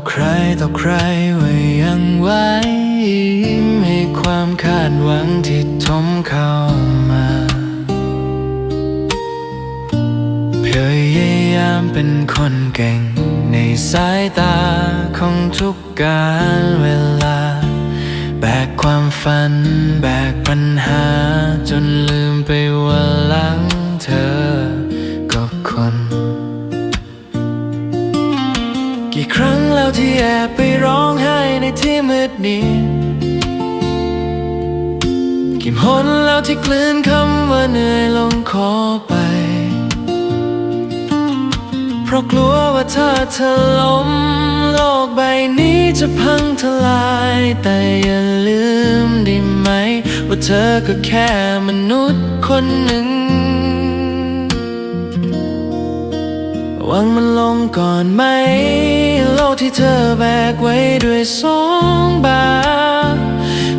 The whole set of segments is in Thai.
บอใครต่อใครไว้ายังไว้มให้ความคาดหวังที่ทมเข้ามาพยายามเป็นคนเก่ง ในสายตาของทุกการเวลา แบกความฝัน แบกปัญหา จนลืมไปว่าหลังเธอ กี่ครั้งแล้วที่แอบไปร้องไห้ในที่มืดนี้กี่หนแล้วที่กลืนคำว่าเหนื่อยลงคอไป เพราะกลัวว่าถ้าเธอล้มโลกใบนี้จะพังทลาย แต่อย่าลืมได้ไหม ว่าเธอก็แค่มนุษย์คนหนึ่งวางมันลงก่อนไหม ที่เธอแบกไว้ด้วยสองบา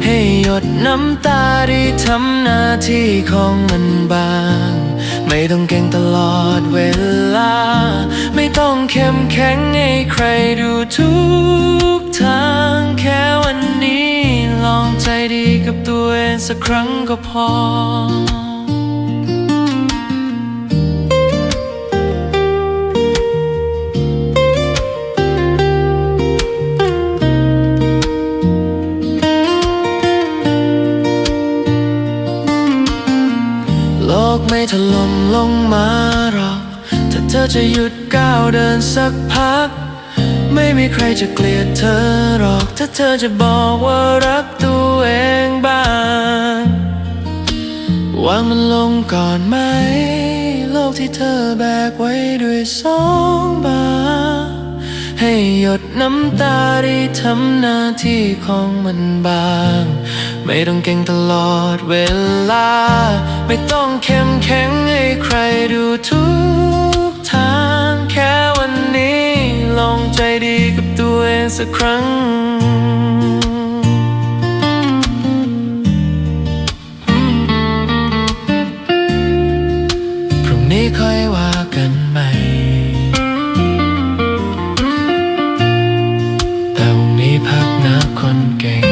ให้หยดน้ำตาได้ทำหน้าที่ของมันบาง ไม่ต้องเก่งตลอดเวลา ไม่ต้องเข้มแข็งให้ใครดูทุกทางแค่วันนี้ ลองใจดีกับตัวเองสักครั้งก็พอ กไม่ถล่มลงมาหรอกถ้าเธอจะหยุดก้าวเดินสักพัก ไม่มีใครจะเกลียดเธอหรอก ถ้าเธอจะบอกว่ารักตัวเองบ้างวางมันลงก่อนไหม โลกที่เธอแบกไว้ด้วยสองบา ให้หยดน้ำตาได้ทำหน้าที่ของมันบาง ไม่ต้องเก่งตลอดเวลา ไม่ต้องเข้มแข็งให้ใครดูทุกทางแค่วันนี้ลองใจดีกับตัวเองสักครั้งพรุ่งนี้ค่อยว่า con gain.